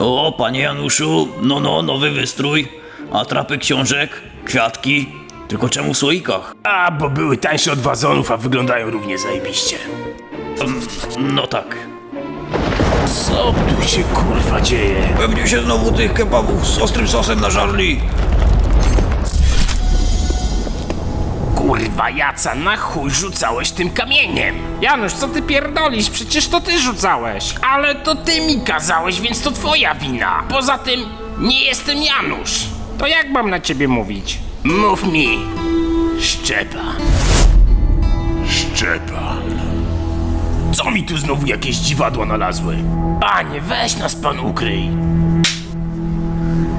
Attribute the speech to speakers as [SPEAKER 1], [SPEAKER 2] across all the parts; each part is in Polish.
[SPEAKER 1] O, panie Januszu, no no, nowy wystrój. Atrapy książek, kwiatki. Tylko czemu w słoikach?
[SPEAKER 2] A, bo były tańsze od wazonów, a wyglądają równie zajebiście.
[SPEAKER 1] No tak.
[SPEAKER 2] Co tu się kurwa dzieje?
[SPEAKER 1] Pewnie się znowu tych kebabów z ostrym sosem nażarli.
[SPEAKER 2] Kurwa Jaca, na chuj rzucałeś tym kamieniem? Janusz, co ty pierdolisz? Przecież to ty rzucałeś. Ale to ty mi kazałeś, więc to twoja wina. Poza tym, nie jestem Janusz. To jak mam na ciebie mówić? Mów mi. Szczepan. Szczepan. Co mi tu znowu jakieś dziwadła nalazły? Panie, weź nas pan ukryj.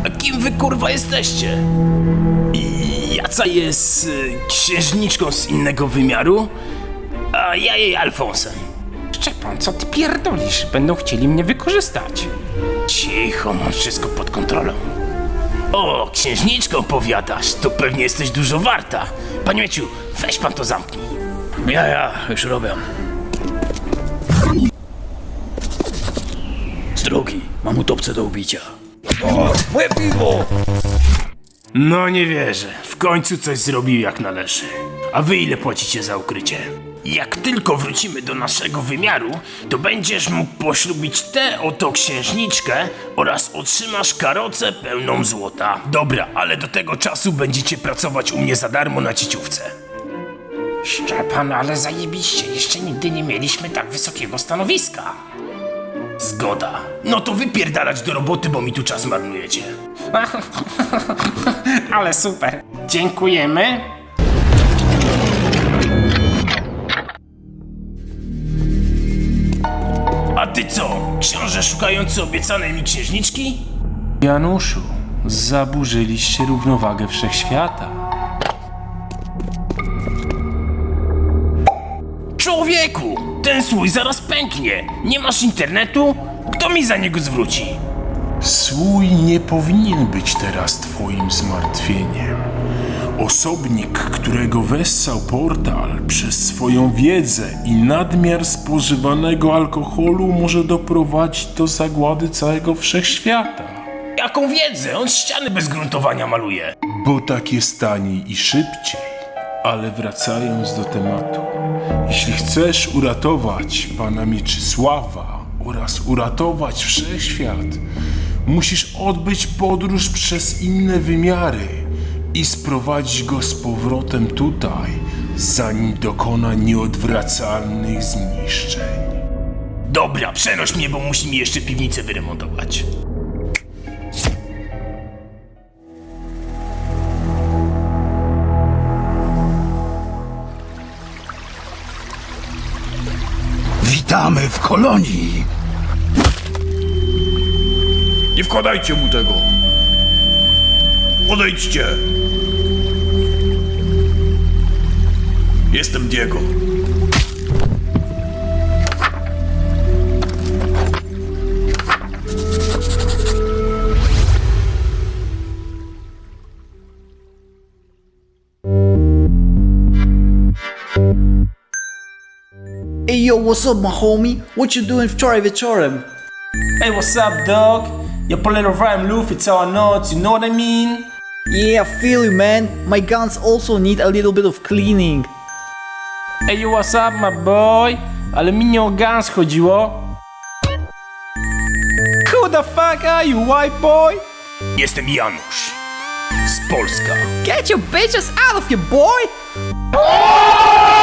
[SPEAKER 2] A kim wy kurwa jesteście? Jaca jest y, księżniczką z innego wymiaru, a ja jej Alfonsem. Szczepan, co ty pierdolisz? Będą chcieli mnie wykorzystać. Cicho, mam wszystko pod kontrolą. O, księżniczką powiadasz, to pewnie jesteś dużo warta. Panie Mieciu, weź pan to zamknij.
[SPEAKER 1] Ja, ja, już robię. Z drogi, mam utopcę do ubicia. O, moje piwo!
[SPEAKER 2] No nie wierzę, w końcu coś zrobił jak należy. A wy ile płacicie za ukrycie? Jak tylko wrócimy do naszego wymiaru, to będziesz mógł poślubić tę oto księżniczkę oraz otrzymasz karocę pełną złota. Dobra, ale do tego czasu będziecie pracować u mnie za darmo na cieciówce. Szczepan, ale zajebiście, jeszcze nigdy nie mieliśmy tak wysokiego stanowiska. Zgoda. No to wypierdalać do roboty, bo mi tu czas marnujecie. Ale super. Dziękujemy. A ty co? Książę szukający obiecanej mi księżniczki?
[SPEAKER 3] Januszu, zaburzyliście równowagę wszechświata.
[SPEAKER 2] Człowieku! Ten słój zaraz pęknie. Nie masz internetu? Kto mi za niego zwróci?
[SPEAKER 4] Słój nie powinien być teraz twoim zmartwieniem. Osobnik, którego wessał portal przez swoją wiedzę i nadmiar spożywanego alkoholu może doprowadzić do zagłady całego wszechświata.
[SPEAKER 2] Jaką wiedzę? On ściany bez gruntowania maluje.
[SPEAKER 4] Bo tak jest taniej i szybciej. Ale wracając do tematu, jeśli chcesz uratować pana Mieczysława oraz uratować wszechświat, musisz odbyć podróż przez inne wymiary i sprowadzić go z powrotem tutaj, zanim dokona nieodwracalnych zniszczeń.
[SPEAKER 2] Dobra, przenoś mnie, bo musi mi jeszcze piwnicę wyremontować.
[SPEAKER 5] Witamy w kolonii.
[SPEAKER 1] Wkładajcie mu tego! Odejdźcie! Jestem Diego.
[SPEAKER 6] Hey yo, what's up, my homie? What you doing w Czorem wieczorem?
[SPEAKER 3] Hey, what's up, dog? Your little rhyme loof, it's all notes, you know what I mean?
[SPEAKER 6] Yeah, I feel you, man. My guns also need a little bit of cleaning.
[SPEAKER 3] Hey, yo, what's up, my boy? Ale mi nie o guns chodziło. Who the fuck are you, white boy?
[SPEAKER 2] Jestem Janusz. Z Polska.
[SPEAKER 6] Get your bitches out of here, boy!
[SPEAKER 7] Oh!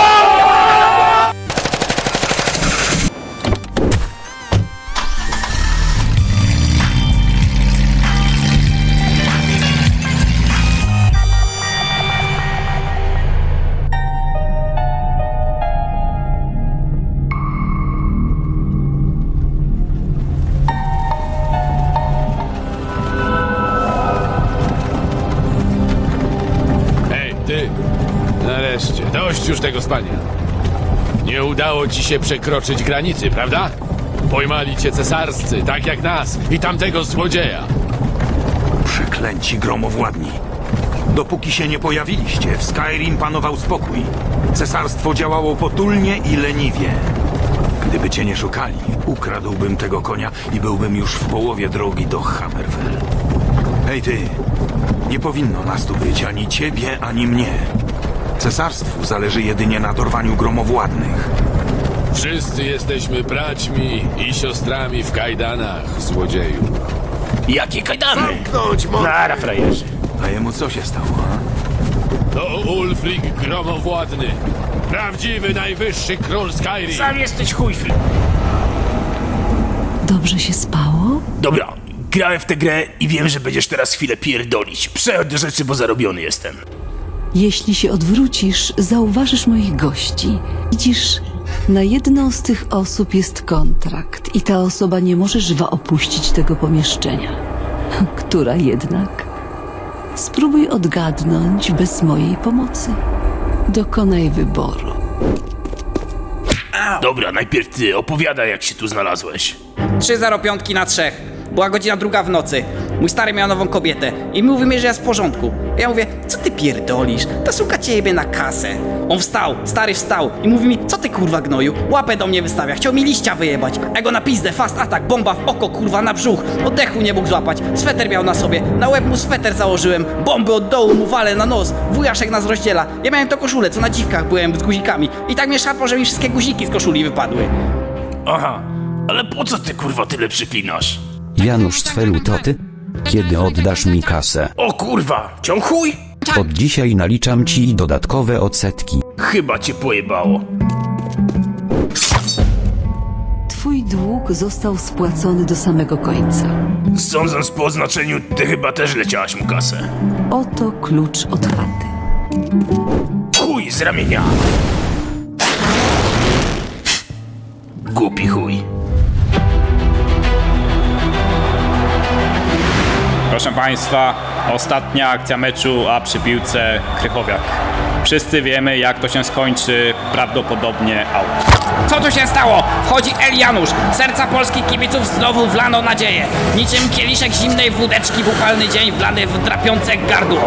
[SPEAKER 7] Nie udało ci się przekroczyć granicy, prawda? Pojmali cię cesarscy, tak jak nas i tamtego złodzieja.
[SPEAKER 5] Przeklęci gromowładni. Dopóki się nie pojawiliście, w Skyrim panował spokój. Cesarstwo działało potulnie i leniwie. Gdyby cię nie szukali, ukradłbym tego konia i byłbym już w połowie drogi do Hammerfell. Hej ty, nie powinno nas tu być ani ciebie, ani mnie. Cesarstwu zależy jedynie na dorwaniu gromowładnych.
[SPEAKER 7] Wszyscy jesteśmy braćmi i siostrami w kajdanach, złodzieju.
[SPEAKER 2] Jakie kajdany? Nara, frajerzy.
[SPEAKER 5] A jemu co się stało, a?
[SPEAKER 7] To Ulfric Gromowładny. Prawdziwy najwyższy król Skyrim.
[SPEAKER 2] Sam jesteś chuj, fl-
[SPEAKER 8] Dobrze się spało?
[SPEAKER 2] Dobra, grałem w tę grę i wiem, że będziesz teraz chwilę pierdolić. Przechodź do rzeczy, bo zarobiony jestem.
[SPEAKER 8] Jeśli się odwrócisz, zauważysz moich gości. Widzisz, na jedną z tych osób jest kontrakt i ta osoba nie może żywa opuścić tego pomieszczenia. Która jednak? Spróbuj odgadnąć bez mojej pomocy. Dokonaj wyboru.
[SPEAKER 2] Dobra, najpierw ty, opowiadaj jak się tu znalazłeś.
[SPEAKER 9] 305 na trzech. Była godzina druga w nocy. Mój stary miał nową kobietę i mówi mi, że jest w porządku. Ja mówię, co ty pierdolisz? Ta suka ciebie na kasę. On wstał, stary wstał i mówi mi, co ty kurwa gnoju? Łapę do mnie wystawia, chciał mi liścia wyjebać. A ja go na pizdę, fast atak, bomba w oko, kurwa, na brzuch. Oddechu nie mógł złapać. Sweter miał na sobie, na łeb mu sweter założyłem. Bomby od dołu mu walę na nos. Wujaszek nas rozdziela. Ja miałem to koszulę, co na dziwkach byłem z guzikami. I tak mnie szarpał, że mi wszystkie guziki z koszuli wypadły.
[SPEAKER 2] Aha, ale po co ty kurwa tyle przyklinasz?
[SPEAKER 10] Janusz Cwelu to ty? Kiedy oddasz mi kasę?
[SPEAKER 2] O kurwa, ciąg chuj?
[SPEAKER 10] Od dzisiaj naliczam ci dodatkowe odsetki.
[SPEAKER 2] Chyba cię pojebało.
[SPEAKER 8] Twój dług został spłacony do samego końca.
[SPEAKER 2] Sądząc po oznaczeniu, ty chyba też leciałaś mu kasę.
[SPEAKER 8] Oto klucz od chaty.
[SPEAKER 2] Chuj z ramienia! Głupi chuj.
[SPEAKER 11] Proszę Państwa, ostatnia akcja meczu, a przy piłce Krychowiak. Wszyscy wiemy, jak to się skończy, prawdopodobnie out.
[SPEAKER 9] Co tu się stało? Wchodzi El Janusz. Serca polskich kibiców znowu wlano nadzieję. Niczym kieliszek zimnej wódeczki w upalny dzień wlany w drapiące gardło.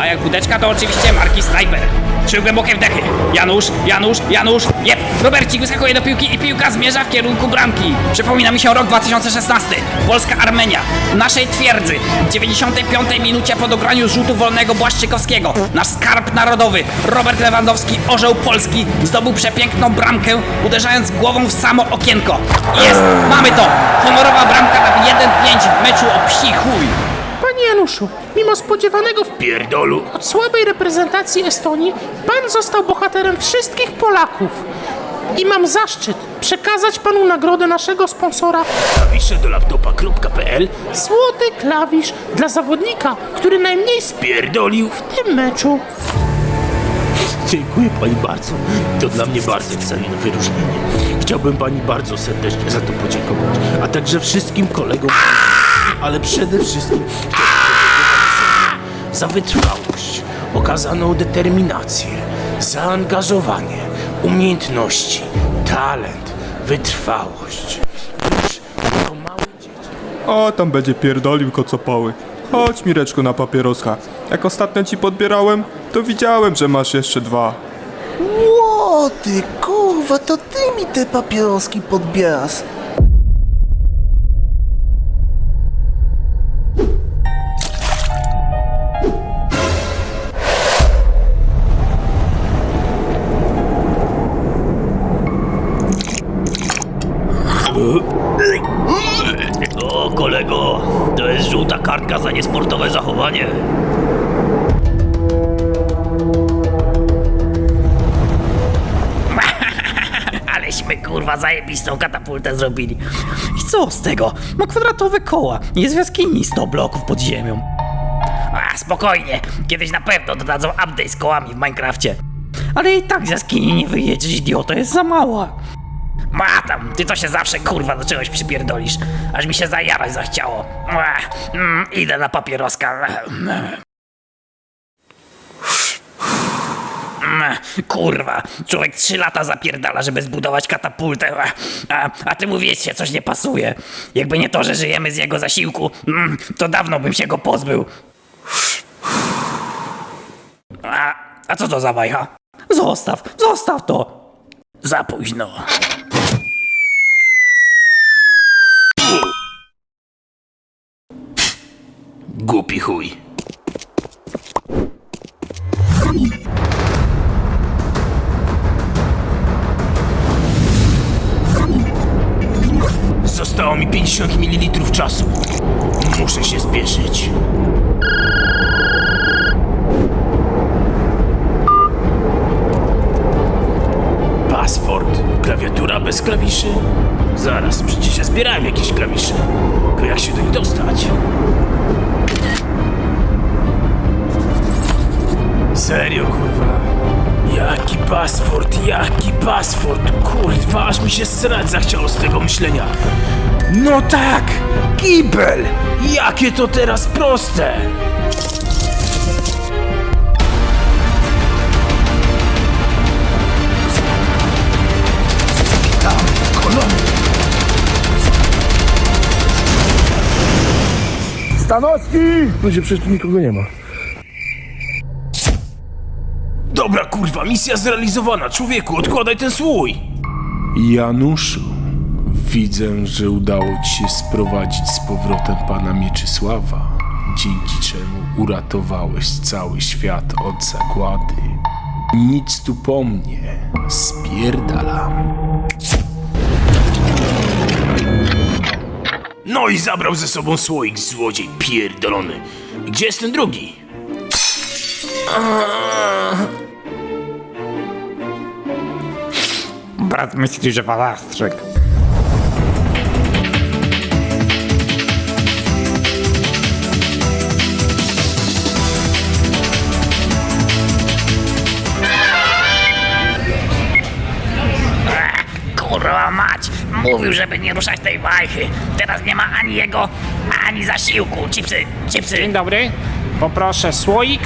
[SPEAKER 9] A jak wódeczka to oczywiście marki Sniper. Trzy głębokie wdechy. Janusz, Janusz, Janusz. Jep, Robercik wyskakuje do piłki i piłka zmierza w kierunku bramki. Przypomina mi się rok 2016. Polska-Armenia. W naszej twierdzy. W 95 minucie po dograniu rzutu wolnego Błaszczykowskiego. Nasz skarb narodowy. Robert Lewandowski, orzeł Polski, zdobył przepiękną bramkę, uderzając głową w samo okienko. Jest! Mamy to! Honorowa bramka na 1-5 w meczu o psi chuj.
[SPEAKER 12] Januszu, mimo spodziewanego w
[SPEAKER 2] Pierdolu.
[SPEAKER 12] od słabej reprezentacji Estonii, pan został bohaterem wszystkich Polaków. I mam zaszczyt przekazać panu nagrodę naszego sponsora
[SPEAKER 2] Klawisze do laptopa.pl
[SPEAKER 12] Złoty klawisz dla zawodnika, który najmniej spierdolił
[SPEAKER 2] Pierdolił.
[SPEAKER 12] w tym meczu.
[SPEAKER 2] Dziękuję pani bardzo. To dla mnie bardzo cenne wyróżnienie. Chciałbym pani bardzo serdecznie za to podziękować, a także wszystkim kolegom, ale przede wszystkim za wytrwałość, okazaną determinację, zaangażowanie, umiejętności, talent, wytrwałość. Już jako mały dzieciak.
[SPEAKER 13] O, tam będzie pierdolił kocopoły. Chodź, Mireczko, na papieroska. Jak ostatnio ci podbierałem, to widziałem, że masz jeszcze dwa.
[SPEAKER 12] Ło, ty kurwa, to ty mi te papieroski podbierasz.
[SPEAKER 1] O, kolego, to jest żółta kartka za niesportowe zachowanie.
[SPEAKER 9] Aleśmy kurwa zajebistą katapultę zrobili. I co z tego? Ma kwadratowe koła. Jest w jaskini 100 bloków pod ziemią. A, spokojnie. Kiedyś na pewno dodadzą update z kołami w Minecrafcie. Ale i tak z jaskini nie wyjedziesz, idioto, jest za mała. Ma tam, ty to się zawsze kurwa do czegoś przypierdolisz. Aż mi się zajarać zachciało. Mm, idę na papieroska.
[SPEAKER 11] Mm, Kurwa, człowiek trzy lata zapierdala, żeby zbudować katapultę, a, a, ty mówisz się, coś nie pasuje. Jakby nie to, że żyjemy z jego zasiłku, mm, to dawno bym się go pozbył. A, a co to za wajcha? Zostaw, zostaw to! Za późno.
[SPEAKER 2] Głupi chuj. Zostało mi 50 ml czasu. Muszę się spieszyć. Password. Klawiatura bez klawiszy? Zaraz, przecież ja zbierałem jakieś klawisze. To jak się do nich dostać? Serio, kurwa. Jaki paszport, jaki paszport, kurwa, aż mi się srać zachciało z tego myślenia. No tak, kibel! Jakie to teraz proste! Tam, kolony!
[SPEAKER 4] Stanowski! Ludzie, przecież tu nikogo nie ma.
[SPEAKER 2] Dobra, kurwa, misja zrealizowana. Człowieku, odkładaj ten słój.
[SPEAKER 4] Januszu, widzę, że udało ci się sprowadzić z powrotem pana Mieczysława, dzięki czemu uratowałeś cały świat od zagłady. Nic tu po mnie, spierdalam.
[SPEAKER 2] No i zabrał ze sobą słoik, złodziej pierdolony. Gdzie jest ten drugi?
[SPEAKER 11] Brat myśli, że walastrzyk. Kurwa mać! Mówił, żeby nie ruszać tej wajchy. Teraz nie ma ani jego, ani zasiłku. Chipsy, chipsy.
[SPEAKER 12] Dzień dobry. Poproszę słoik,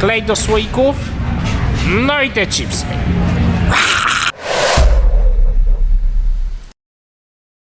[SPEAKER 12] klej do słoików, no i te chipsy.